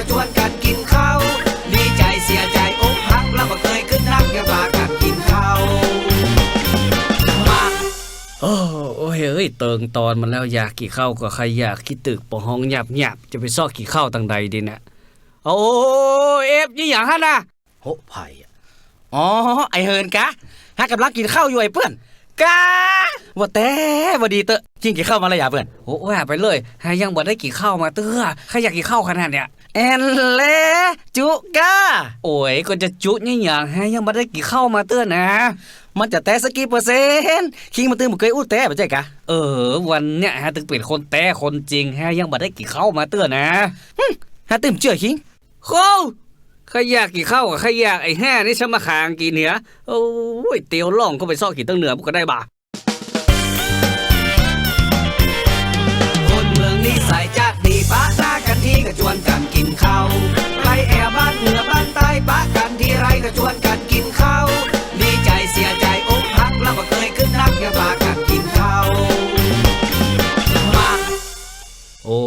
ก็ชวนกันกินข้าวดีใจเสียใจอกหักแล้วก็เคยขึ้นนั่งกันปากันกินข้าวมาโอ้อเฮ้ยเติงตอนมันแล้วอยากกี่ข้าวก็ใครอยากคิดตึกปอห้องหยับหยับจะไปซอกกี่ข้าวตังใดดีเนี่ยโอ้เอฟยี่อยางฮะนะโหไผ่อ๋อไอเฮินกะฮักกับลังกินข้าวอยู่ไอเพื่อนกาว่าแต่ว่าดีเตอะจริงกี่ข้าวมาแล้วยาเพื่อนโอ้ว่าไปเลยหายังบ่ได้กี่ข้าวมาเตื้ใครอยากกี่ข้าวขนาดเนี้ย แอนเลจุกะโอ้ยก็จะจุนี่อย่างฮะยังบ่ได้กี่ข้าวมาเตื้อนะ มันจะแต่สกกี่เปอร์เซ็นต์คิงมาตื้อมันเคยอู้แต่ไม่ใช่กะเออ วันเนี้ยฮะถึงเป็นคนแต่คนจริงฮะยังบ่ได้กี่ข้าวมาเตื้อนะฮะตื้มเชื่อคิงโค้ใครอยากกี่ข้าวกับใครอยากไอ้แห่นี่ฉันมาขางกี่เหนือโอ้ยเตียวล่องก็ไปซอกกี่ตั้งเหนือมันก็ได้บ่า ปะกันที่ไรก็ชวนกันกินข้าวดีใจเสียใจอกหักแล้วก็เคยขึ้นนักอย่าพากันกินข้าวมาโอ้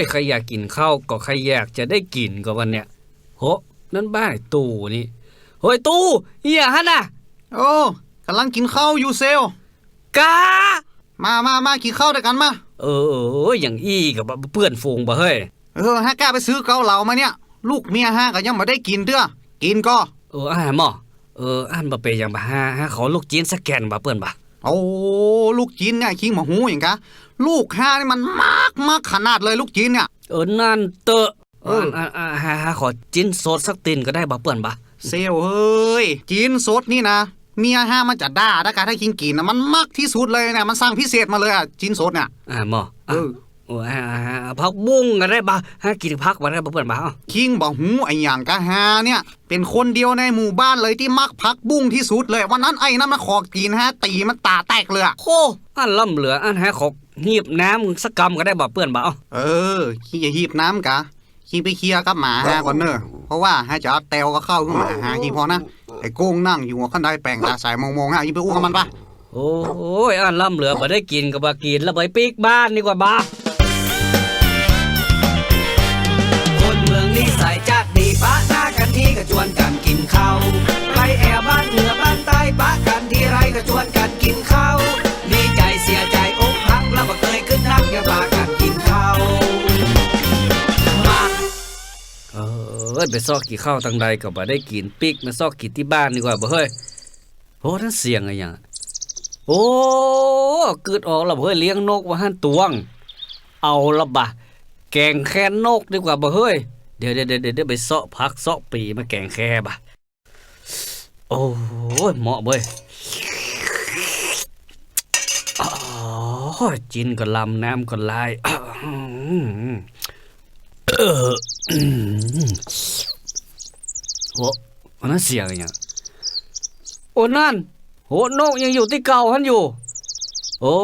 ยใครอยากกินข้าวก็ใครอยากจะได้กินก็วันเนี้ยโหนั่นบ้านไอ้ตู้นี่เฮ้ยตู้เฮียฮะน่ะโอ้กำลังกินข้าวอยู่เซลกามามามากินข้าวด้วยกันมาเออเอออย่างอี้กับเพื่อนฝูงบ่เฮ้ย เออฮะกล้าไปซื้อเกาเหลามาเนี่ย ลูกเมียฮะก็ยังไม่ได้กินเด้อกินก็เอออ่านหมอเอออ่านบ่เปอย่างบ่ฮะฮะขอลูกจีนสแกนบ่เพื่อนบ่โอ้ลูกจีนเนี่ยคิงหมาหูอย่างกะลูกฮะนี่มันมากมากขนาดเลยลูกจีนเนี่ยเออนั่นเตอะเอออ่านอ่านอ่าฮะฮะขอจีนสดสักตินก็ได้บ่เพื่อนบ่เซลเฮ้ยจีนสดนี่นะเมียฮะมันจะด่าถ้าการให้คิงกินนะมันมากที่สุดเลยเนี่ยมันสร้างพิเศษมาเลยอะจีนสดเนี่ยอ่าหมอเออโอ้อ่าอ่าอ่า พักบุ้งก็ได้บ่ฮะกินพักบ่ได้บ่เพื่อนบ่เอ้าคิงบอกหูไอ้อย่างกะฮาเนี่ย เป็นคนเดียวในหมู่บ้านเลยที่มักพักบุ้งที่สุดเลย วันนั้นไอ้นั่นมาขอกินฮะ ตีมันตาแตกเลยอะโคอันล่ำเหลืออันฮะขอหีบน้ำสักกำก็ได้บ่เพื่อนบ่เอ้าเออขี้อย่าหีบน้ำกะขี้ไปเคลียร์กับหมาฮะก่อนเนอะเพราะว่าฮะจะเอาเตวก็เข้าขึ้นมาหาขี้พอนะไอ้โก้งนั่งอยู่หัวขั้นไดแปลงตาใสมองๆฮะยิ่งไปอู้กับมันปะโอ้ยอันล่ำเหลือบ่ได้กินก็บ่กินแล้วไปปีกบ้านดีกว่าบ่า เออไปซอกกี่ข้าวทางใดก็บ่ได้กินปีกมาซอกกินที่บ้านดีกว่าบ่เฮ้ยโอ้นั่นเสียงอะไรอย่างโอ้เกิดออกแล้วเฮ้ยเลี้ยงนกว่าหั่นตวง เอาละบ่ะแกงแค่นกดีกว่าบ่เฮ้ยเดี๋ยวเดี๋ยวเดี๋ยวไปซาะผักซาะปีมาแกงแค่บ่ะโอ้ยเหมาะเว้ยอ๋อจินก็ลำน้ำก็ลายเออ โหอันนั้นเสียงอะไรโอ้นั่นโหนกยังอยู่ที่เก่าหันอยู่ โอ้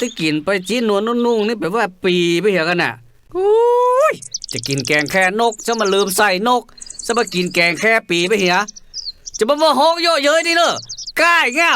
ที่กินไปจีนนวลนุ่งนี่แปลว่าปีไปเหรอกันน่ะโอ้ยจะกินแกงแค่นกจะมาลืมใส่นกจะมากินแกงแค่ปีไปเหรอจะมาว่าฮอกเยอะเย้ยนี่เนอะก้ายเงา